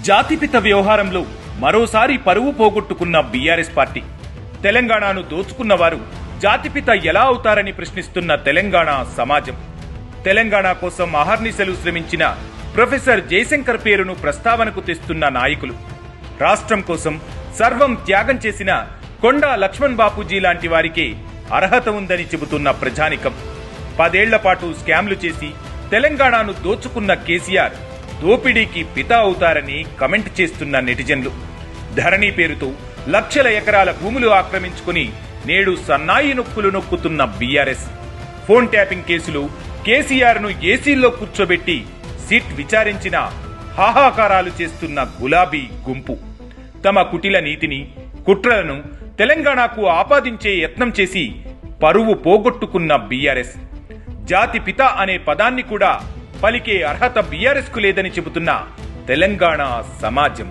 జాతిపిత వ్యవహారంలో మరోసారి పరువు పోగొట్టుకున్న బీఆర్ఎస్ పార్టీ. తెలంగాణను దోచుకున్న వారు జాతిపిత ఎలా అవుతారని ప్రశ్నిస్తున్న తెలంగాణ సమాజం. తెలంగాణ కోసం అహర్నిశలు శ్రమించిన ప్రొఫెసర్ జయశంకర్ పేరును ప్రస్తావనకు తెస్తున్న నాయకులు. రాష్ట్రం కోసం సర్వం త్యాగం చేసిన కొండా లక్ష్మణ్ బాపూజీ లాంటి వారికి అర్హత ఉందని చెబుతున్న ప్రజానికం. పదేళ్ళ పాటు స్కామ్లు చేసి తెలంగాణను దోచుకున్న కేసీఆర్ దోపిడీకి పితా అవుతారని కమెంట్ చేస్తున్న నెటిజన్లు. ధరణి పేరుతో లక్షల ఎకరాల భూములు ఆక్రమించుకుని నేడు సన్నాయి నొక్కులు నొక్కుతున్న బీఆర్ఎస్. ఫోన్ ట్యాపింగ్ కేసులు కేసీఆర్ను ఏసీల్లో కూర్చోబెట్టి సిట్ విచారించిన హాహాకారాలు చేస్తున్న గులాబీ గుంపు. తమ కుటిల నీతిని కుట్రలను తెలంగాణకు ఆపాదించే యత్నం చేసి పరువు పోగొట్టుకున్న బీఆర్ఎస్. జాతి పిత అనే పదాన్ని కూడా పలికే అర్హత బీఆర్ఎస్కు లేదని చెబుతున్న తెలంగాణ సమాజం.